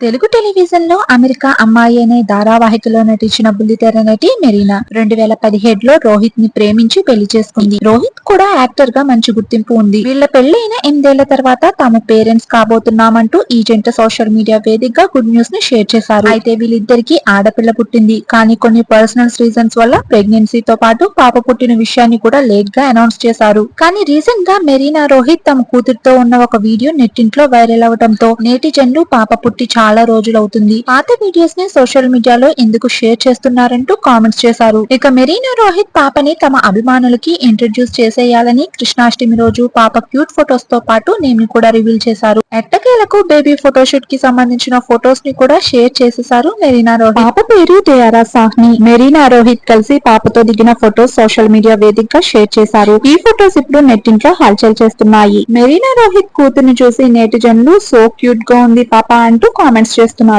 తెలుగు టెలివిజన్లో అమెరికా అమ్మాయి అనే ధారావాహికలో నటించిన బుల్లితెర నటి మెరీనా రెండు వేల పదిహేడులో రోహిత్ని ప్రేమించి పెళ్ళి చేసుకుంది. రోహిత్ కూడా యాక్టర్గా మంచి గుర్తింపు ఉంది. వీళ్ళ పెళ్ళైన ఎనిమిదేళ్ళ తర్వాత తాము పేరెంట్స్ కాబోతున్నామంటూ ఈ జంట సోషల్ మీడియా వేదికగా గుడ్ న్యూస్ని షేర్ చేశారు. అయితే వీళ్ళిద్దరికి ఆడపిల్ల పుట్టింది. కానీ కొన్ని పర్సనల్ రీజన్స్ వల్ల ప్రెగ్నెన్సీతో పాటు పాప పుట్టిన విషయాన్ని కూడా లేట్గా అనౌన్స్ చేశారు. కానీ రీసెంట్గా మెరీనా రోహిత్ తమ కూతురుతో ఉన్న ఒక వీడియో నెట్టింట్లో వైరల్ అవడంతో నేటిజన్లు పాప పుట్టి చాలా రోజులవుతుంది. పాత వీడియోస్ని సోషల్ మీడియాలో ఎందుకు షేర్ చేస్తున్నారంటూ కామెంట్స్ చేశారు. ఇక మెరీనా రోహిత్ పాపని తమ అభిమానులకి ఇంట్రడ్యూస్ చేసేయాలని కృష్ణాష్టమి రోజు పాప క్యూట్ ఫొటోస్తో పాటు నేమ్ని కూడా రివీల్ చేశారు. ఎట్టకేలకు బేబీ ఫోటోషూట్కి సంబంధించిన ఫొటోస్ని కూడా షేర్ చేసేశారు మెరీనా రోహిత్. పాప పేరు దయారా సాహ్ని. మెరీనా రోహిత్ కలిసి పాపతో దిగిన ఫొటోస్ సోషల్ మీడియా వేదికగా షేర్ చేశారు. ఈ ఫొటోస్ ఇప్పుడు నెట్టింట్లో హల్చల్ చేస్తున్నాయి. మెరీనా రోహిత్ కూతుర్ని చూసి నేటిజన్లు సో క్యూట్గా ఉంది పాప అంటూ కామెంట్స్ చేస్తున్నారు.